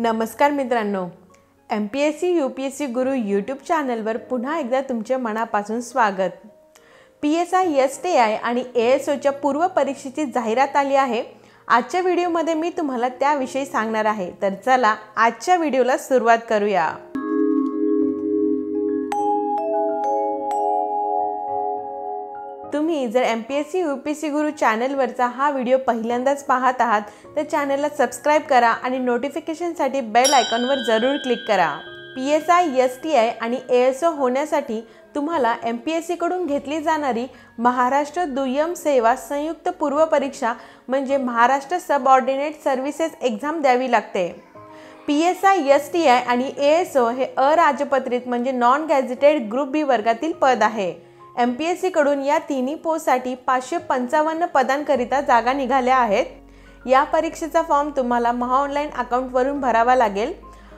नमस्कार मित्रांनो. M P S C U P S C Guru YouTube चॅनलवर पुन्हा एकदा तुमचे मनापासून स्वागत. P S I S T I आणि ए एस ओच्या पूर्व परीक्षेची जाहिरात आली आहे. आजच्या व्हिडिओमध्ये मी तुम्हाला त्याविषयी सांगणार आहे. तर चला आजच्या व्हिडिओला सुरुवात करूया. तुम्ही जर M P S C U P C Guru चॅनलवरचा हा व्हिडिओ पहिल्यांदाच पाहत आहात तर चॅनलला सबस्क्राईब करा आणि नोटिफिकेशनसाठी बेल आयकॉनवर जरूर क्लिक करा. P S I S T I आणि ए एस ओ होण्यासाठी तुम्हाला एम पी एस सीकडून घेतली जाणारी महाराष्ट्र दुय्यम सेवा संयुक्त पूर्व परीक्षा म्हणजे महाराष्ट्र सबऑर्डिनेट सर्व्हिसेस एक्झाम द्यावी लागते. P S I S T I आणि ए एस ओ हे अराजपत्रित म्हणजे नॉन गॅझेटेड ग्रुप बी वर्गातील पद आहे. एम पी एस सीकडून या तिन्ही पोस्टसाठी पाचशे पंचावन्न पदांकरिता जागा निघाल्या आहेत. या परीक्षेचा फॉर्म तुम्हाला महाऑनलाईन अकाउंटवरून भरावा लागेल.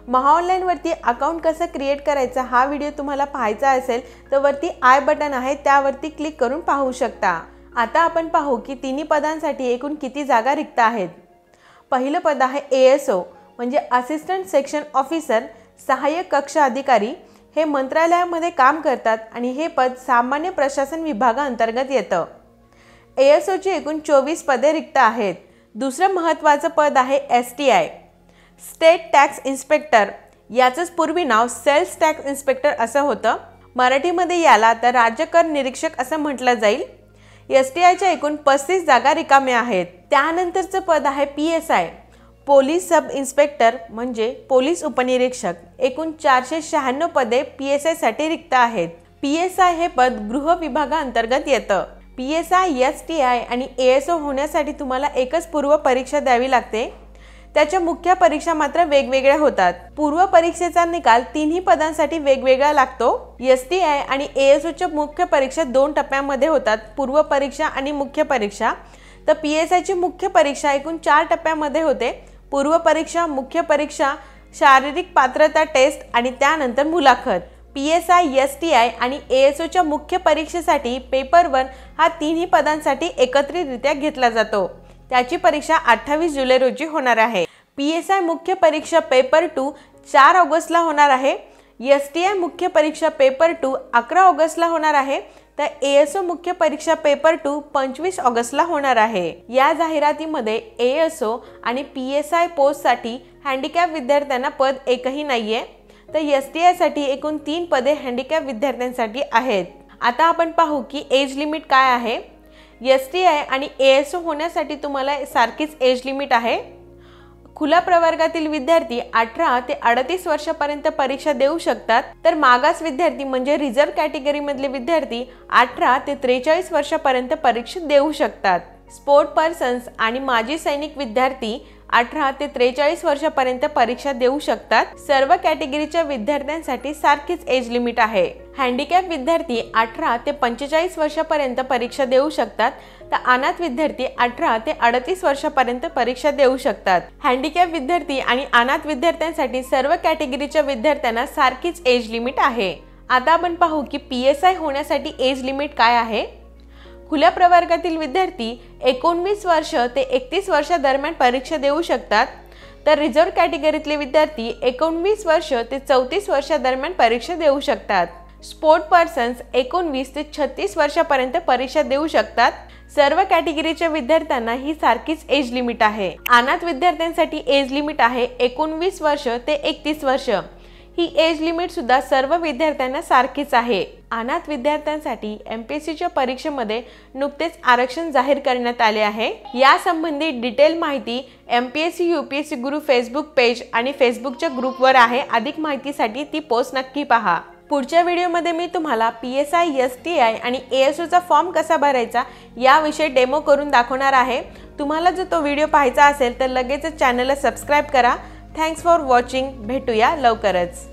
महाऑनलाईनवरती अकाउंट कसं क्रिएट करायचं हा व्हिडिओ तुम्हाला पाहायचा असेल तर वरती आय बटन आहे त्यावरती क्लिक करून पाहू शकता. आता आपण पाहू की तिन्ही पदांसाठी एकूण किती जागा रिक्त आहेत. पहिलं पद आहे ए एस ओ म्हणजे असिस्टंट सेक्शन ऑफिसर सहाय्यक कक्ष अधिकारी. हे मंत्रालयामध्ये काम करतात आणि हे पद सामान्य प्रशासन विभागाअंतर्गत येतं. ए एस ओची एकूण चोवीस पदे रिक्त आहेत. दुसरं महत्त्वाचं पद आहे S T I state tax inspector याचंच पूर्वी नाव सेल्स टॅक्स इन्स्पेक्टर असं होतं. मराठीमध्ये याला तर राज्य कर निरीक्षक असं म्हटलं जाईल. एस टी आयच्या एकूण पस्तीस जागा रिकाम्या आहेत. त्यानंतरचं पद आहे P S I police sub inspector म्हणजे पोलीस उपनिरीक्षक एकूण चारशे शहाण्णव पदे पी एस आयसाठी रिक्त आहेत. पी एस आय हे पद गृह विभागाअंतर्गत येतं. P S I S T I आणि ए एस ओ होण्यासाठी तुम्हाला एकच पूर्व परीक्षा द्यावी लागते. त्याच्या मुख्य परीक्षा मात्र वेगवेगळ्या होतात. पूर्व परीक्षेचा निकाल तिन्ही पदांसाठी वेगवेगळा लागतो. एस टी आय आणि ए एस ओच्या मुख्य परीक्षा दोन टप्प्यांमध्ये होतात. पूर्व परीक्षा आणि मुख्य परीक्षा. तर पी एस आयची मुख्य परीक्षा एकूण चार टप्प्यामध्ये होते. पूर्व परीक्षा मुख्य परीक्षा शारीरिक पात्रता टेस्ट आणि त्यानंतर मुलाखत. P S I S T I आणि ए एस ओच्या मुख्य परीक्षेसाठी पेपर वन हा तिन्ही पदांसाठी एकत्रितरित्या घेतला जातो. त्याची परीक्षा अठ्ठावीस जुलै रोजी होणार आहे. पी एस आय मुख्य परीक्षा पेपर टू चार ऑगस्टला होणार आहे. एस टी आय मुख्य परीक्षा पेपर टू अकरा ऑगस्टला होणार आहे. तर ए एस ओ मुख्य परीक्षा पेपर टू पंचवीस ऑगस्टला होणार आहे. या जाहिरातीमध्ये ए एस ओ आणि पी एस आय पोस्टसाठी हँडिकॅप विद्यार्थ्यांना पद एकही नाही आहे तर एस टी आयसाठी एकूण तीन पदे हँडिकॅप विद्यार्थ्यांसाठी आहेत. आता आपण पाहू की एज लिमिट काय आहे. एस टी आय आणि ए एस ओ होण्यासाठी तुम्हाला सारखीच एज लिमिट आहे. खुल्या प्रवर्गातील विद्यार्थी अठरा ते अडतीस वर्षापर्यंत परीक्षा देऊ शकतात. तर मागास विद्यार्थी म्हणजे रिझर्व्ह कॅटेगरीमधले विद्यार्थी अठरा ते त्रेचाळीस वर्षापर्यंत परीक्षा देऊ शकतात. स्पोर्ट पर्सन्स आणि माजी सैनिक विद्यार्थी अठरा ते त्रेचाळीस वर्षापर्यंत परीक्षा देऊ शकतात. सर्व कॅटेगरीच्या विद्यार्थ्यांसाठी सारखीच एज लिमिट आहे. हँडिकॅप विद्यार्थी अठरा ते पंचेचाळीस वर्षापर्यंत परीक्षा देऊ शकतात. तर अनाथ विद्यार्थी अठरा ते अडतीस वर्षापर्यंत परीक्षा देऊ शकतात. हँडिकॅप विद्यार्थी आणि अनाथ विद्यार्थ्यांसाठी सर्व कॅटेगरीच्या विद्यार्थ्यांना सारखीच एज लिमिट आहे. आता आपण पाहू की पी एस आय होण्यासाठी एज लिमिट काय आहे? खुल्या प्रवर्गातील विद्यार्थी एकोणवीस वर्ष ते एकतीस वर्षादरम्यान परीक्षा देऊ शकतात. तर रिझर्व्ह कॅटेगरीतले विद्यार्थी एकोणवीस वर्ष ते चौतीस वर्षादरम्यान परीक्षा देऊ शकतात. स्पोर्ट पर्सन्स एकोणवीस ते छत्तीस वर्षापर्यंत परीक्षा देऊ शकतात. सर्व कॅटेगरीच्या विद्यार्थ्यांना ही सारखीच एज लिमिट आहे. अनाथ विद्यार्थ्यांसाठी एज लिमिट आहे एकोणवीस वर्ष ते एकतीस वर्ष. ही एज लिमिट सुद्धा सर्व विद्यार्थ्यांना सारखीच आहे. अनाथ विद्यार्थ्यांसाठी एम पी एस सीच्या परीक्षेमध्ये नुकतेच आरक्षण जाहीर करण्यात आले आहे. यासंबंधी डिटेल माहिती M P S C U P S C Guru Facebook page आणि फेसबुकच्या ग्रुपवर आहे. अधिक माहितीसाठी ती पोस्ट नक्की पहा. पुढच्या व्हिडिओमध्ये मी तुम्हाला P S I S T I आणि ए एस ओचा फॉर्म कसा भरायचा याविषयी डेमो करून दाखवणार आहे. तुम्हाला जर तो व्हिडिओ पाहायचा असेल तर लगेचच चॅनलला सबस्क्राईब करा. थँक्स फॉर वॉचिंग भेटूया लवकरच.